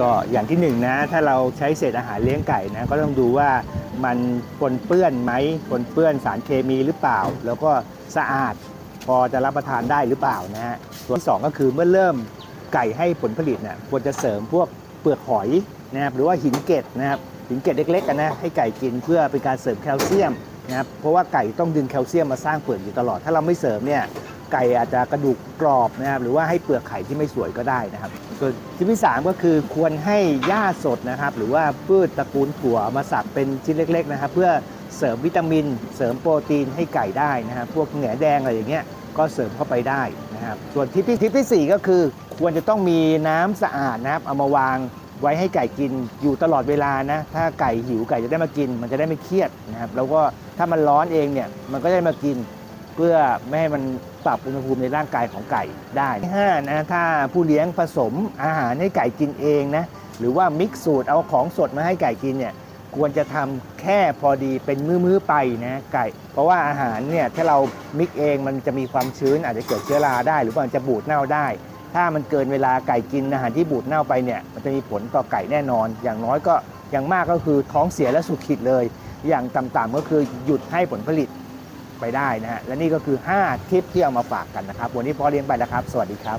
ก็อย่างที่หนึ่งนะถ้าเราใช้เศษอาหารเลี้ยงไก่นะก็ต้องดูว่ามันปนเปื้อนไหมปนเปื้อนสารเคมีหรือเปล่า แล้วก็สะอาดพอจะรับประทานได้หรือเปล่านะฮะส่วนที่สองก็คือเมื่อเริ่มไก่ให้ผลผลิตเนี่ยควรจะเสริมพวกเปลือกหอยนะครับหรือว่าหินเกล็ดนะครับหินเกล็ดเล็กๆกันนะให้ไก่กินเพื่อเป็นการเสริมแคลเซียมนะครับเพราะว่าไก่ต้องดึงแคลเซียมมาสร้างเปลือกอยู่ตลอด ถ้าเราไม่เสริมเนี่ย ไก่อาจจะกระดูกกรอบนะครับหรือว่าให้เปลือกไข่ที่ไม่สวยก็ได้นะครับ ส่วนที่ที่สามก็คือควรให้หญ้าสดนะครับ หรือว่าพืชตระกูลถั่วมาสับเป็นชิ้นเล็ก ๆ นะครับ เพื่อเสริมวิตามิน เสริมโปรตีนให้ไก่ได้นะครับพวกแหนแดงอะไรอย่างเงี้ยก็เสริมเข้าไปได้นะครับ ส่วนทิปที่ทิปที่สี่ก็คือ ควรจะต้องมีน้ำสะอาดนะครับเอามาวางไว้ให้ไก่กินอยู่ตลอดเวลานะ ถ้าไก่หิวไก่จะได้มากิน มันจะได้ไม่เครียดนะครับ แล้วก็ถ้ามันร้อนเองเนี่ยมันก็ได้มากิน เพื่อไม่ให้มันปรับอุณหภูมิในร่างกายของไก่ได้ห้านะถ้าผู้เลี้ยงผสมอาหารให้ไก่กินเองนะหรือว่ามิกซ์สูตรเอาของสดมาให้ไก่กินเนี่ยควรจะทำแค่พอดีเป็นมื้อๆไปนะไก่ เพราะว่าอาหารเนี่ยถ้าเรามิกเองมันจะมีความชื้นอาจจะเกิดเชื้อราได้ หรือว่าจะบูดเน่าได้ ถ้ามันเกินเวลาไก่กินอาหารที่บูดเน่าไปเนี่ยมันจะมีผลต่อไก่แน่นอน อย่างน้อยก็อย่างมากก็คือท้องเสียและสุดขีดเลย อย่างต่ำๆก็คือหยุดให้ผลผลิต ไปได้นะฮะและนี่ก็คือ 5 ทิปที่เอามาฝากกันนะครับ วันนี้พอเลี้ยงไปแล้วครับ สวัสดีครับ